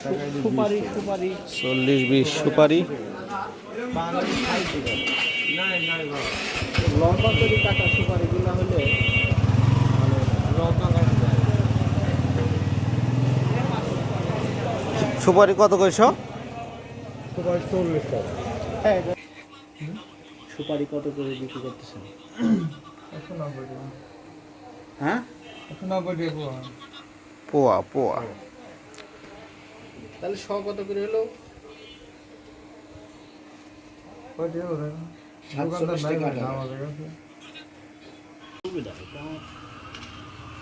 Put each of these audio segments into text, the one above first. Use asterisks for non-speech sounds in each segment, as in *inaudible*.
সুপারি সুপারি। চল্লিশ বিশ সুপারি। লম্বা করে কাটা সুপারিগুলো হলে লম্বা কাটা যায় সুপারি কত কইছো? সুপারি চল্লিশ টাকা। হ্যাঁ সুপারি কত করে বিক্রি করতেছেন? হ্যাঁ? পোয়া পোয়া। তাহলে শ কত করে হলো?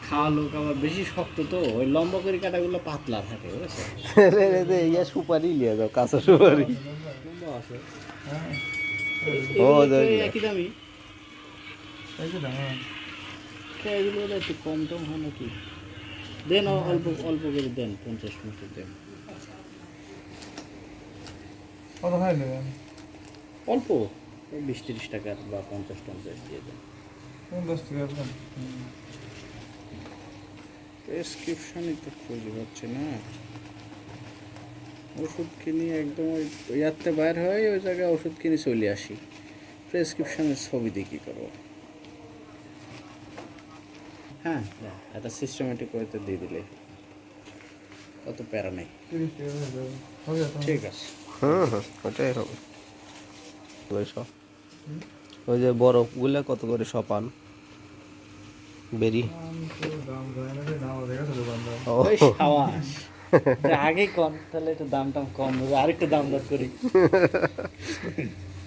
খাওয়া লোক আবার বেশি শক্ত তো ওই লম্বা করে কাটাগুলো পাতলা থাকে ইয়া সুপারি লিয়ে যাও কাঁচা সুপারি। হ্যাঁ ও। একই দামি। হ্যাঁ। এগুলো একটু কম টম হয় নাকি? দেন অল্প অল্প করে দেন পঞ্চাশ মিনিট দেন কত খাই নেবেন? অল্প। ওই বিশ তিরিশ টাকার বা পঞ্চাশ টঞ্চাশ দিয়ে দেন। পঞ্চাশ টাকা দেন। প্রেসক্রিপশনই তো খুঁজে হচ্ছে না। ওষুধ কিনি একদম ওই ইয়াতে বাইর হয় ওই জায়গায় ওষুধ কিনে চলে আসি। প্রেসক্রিপশনের ছবি দিয়ে কী করব? হ্যাঁ যা, একটা সিস্টেমেটিক ওয়েতে দিয়ে দিলে। অত প্যারা নেই। টাকা হয়ে ঠিক আছে। হুম হুম ওটাই হবে। ওই যে বরফগুলা কত করে সপান? বেরি। *laughs* আগেই কম তাহলে একটু দাম টাম কম হবে। আরেকটু দাম দর করি। *laughs*